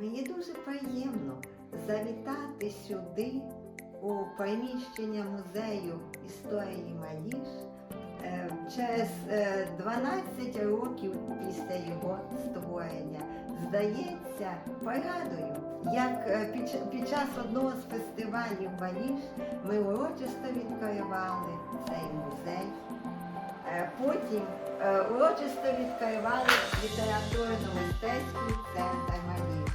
Мені дуже приємно завітати сюди, у приміщення музею історії Маліш, е, через е, 12 років після його створення. Здається, пригадую, як е, під час одного з фестивалів Маліш ми урочисто відкривали цей музей. Е, Потім е, урочисто відкривали літературно-мистецький центр Маліш.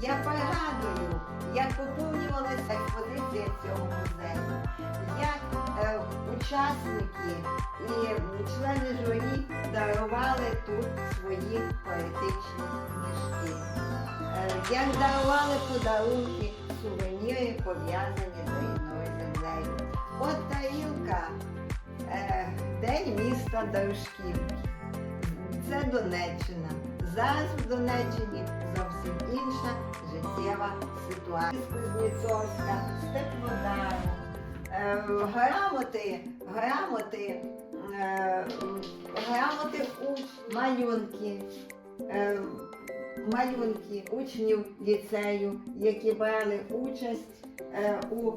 Я пригадую, як поповнювалася експозиція цього музею, як е, учасники і члени журі дарували тут свої поетичні книжки, як дарували подарунки, сувеніри, пов'язані з рідною землею. От тарілка День міста Це Донеччина. Зараз в Донеччині зовсім інша життєва ситуація. Кузнєцовська, Степлодар, е, грамоти, грамоти, е, грамоти уч, малюнки, е, малюнки учнів ліцею, які брали участь у,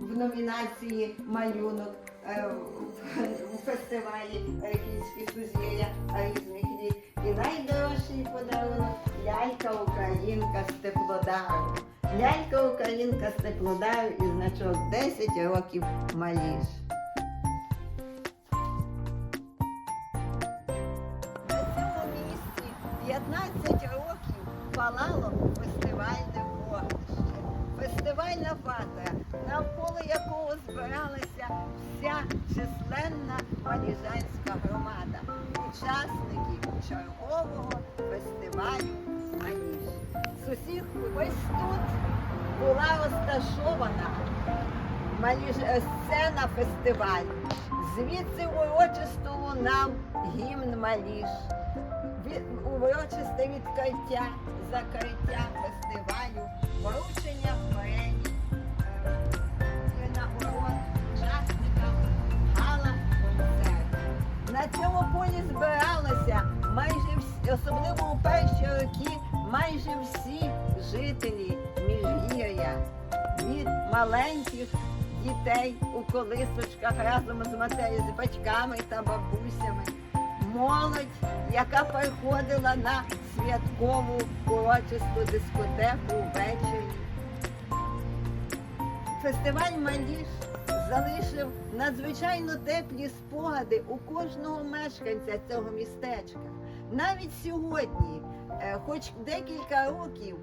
в номінації малюнок у фестивалі Київські сузір'я різних літ. І найдорожчий подарунок лялька Українка з Теплодару. Лялька Українка з Теплодару і значок 10 років маліш. На цьому місці 15 років палало фестивальне. Фестивальна ватра, навколо якого збиралася вся численна валіжанська громада, учасники чергового фестивалю Аніж. З усіх ось тут була розташована Маліж... е, сцена фестивалю. Звідси урочисто лунав гімн Маліш. Урочисте відкриття, закриття фестивалю, вручення премій, е, і нагород учасникам гала. На цьому полі збиралися майже всі, особливо у перші роки, майже всі жителі Міжгір'я від маленьких дітей у колисочках разом з матері, з батьками та бабусями. Молодь, яка приходила на святкову урочисту дискотеку ввечері. Фестиваль Маліш залишив надзвичайно теплі спогади у кожного мешканця цього містечка. Навіть сьогодні, е, хоч декілька років,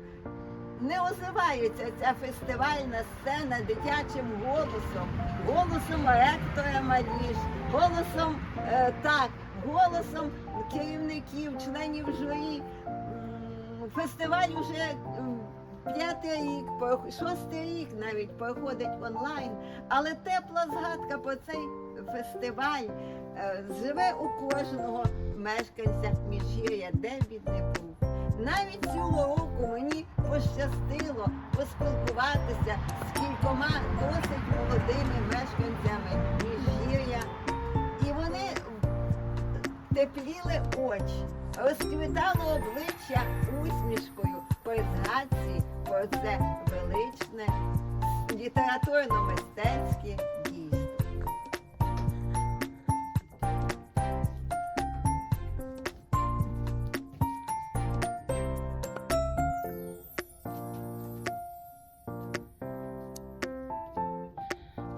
не озивається ця фестивальна сцена дитячим голосом, голосом ректора Маліш, голосом е, так, голосом керівників, членів журі. Фестиваль вже п'ятий рік, шостий рік навіть проходить онлайн, але тепла згадка про цей фестиваль е, живе у кожного мешканця Міжгір'я, де він не був. Навіть цього року мені пощастило поспілкуватися з кількома досить молодими мешканцями тепліли очі, розквітало обличчя усмішкою при згадці про це величне літературно-мистецьке дійство.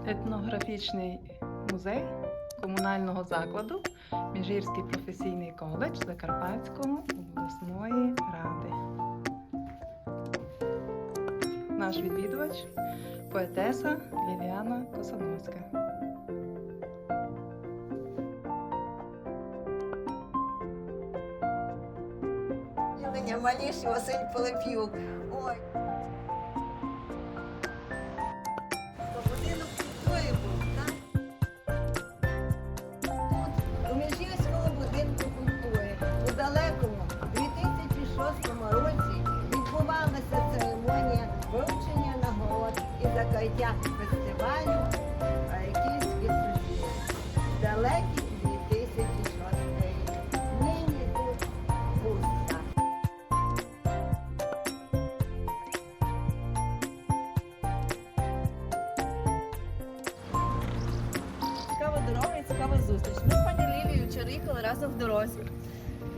етнографічний музей комунального закладу Міжгірський професійний коледж Закарпатської обласної ради. Наш відвідувач поетеса Ліліана Косановська. Маліш Василь Полип'юк. Ой. дня а Київські сусіди. Далекі дві тисячі жодей. Нині тут пусто. Цікава дорога і цікава зустріч. Ми з пані Лілією чирикали разом в дорозі.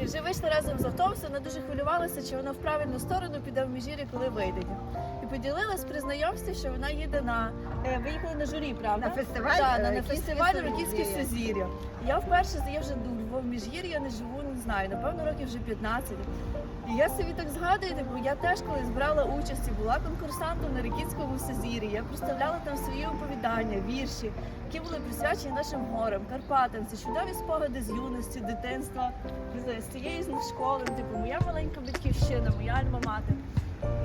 І вже вийшли разом з автобуса, вона дуже хвилювалася, чи вона в правильну сторону піде в міжірі, коли вийде. І поділилась при знайомстві, що вона їде на виїхали на журі, правда? На фестиваль, Так, е, на, на фестиваль Сузір'я. Рокітське Сузір'я. Я вперше я вже в міжгір'я не живу, не знаю, напевно, років вже 15. І я собі так згадую, типу, я теж колись брала участь і була конкурсантом на Рікітському Сузір'ї. Я представляла там свої оповідання, вірші, які були присвячені нашим горам, Карпатам. Це чудові спогади з юності, дитинства, не знаю, з цієї школи, типу, моя маленька батьківщина, моя альма-матер.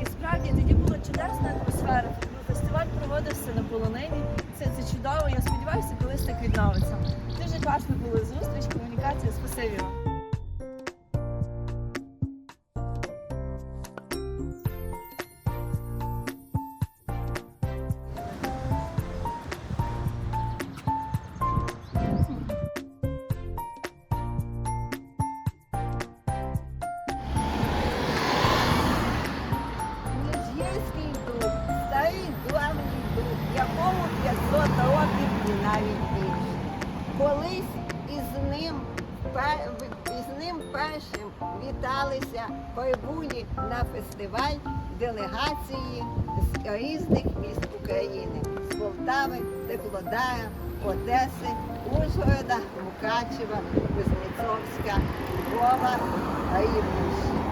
І справді тоді була чудесна атмосфера. Ну, Фестиваль проводився на полонині. Це, це чудово. Я сподіваюся, колись так відновиться. Дуже класно була зустріч, комунікація. Спасибі вам. Навіть більше. Колись із ним, із ним першим віталися прибулі на фестиваль делегації з різних міст України, з Полтави, Теплодара, Одеси, Ужгорода, Мукачева, Кузнецовська, Львова, Рівненщини.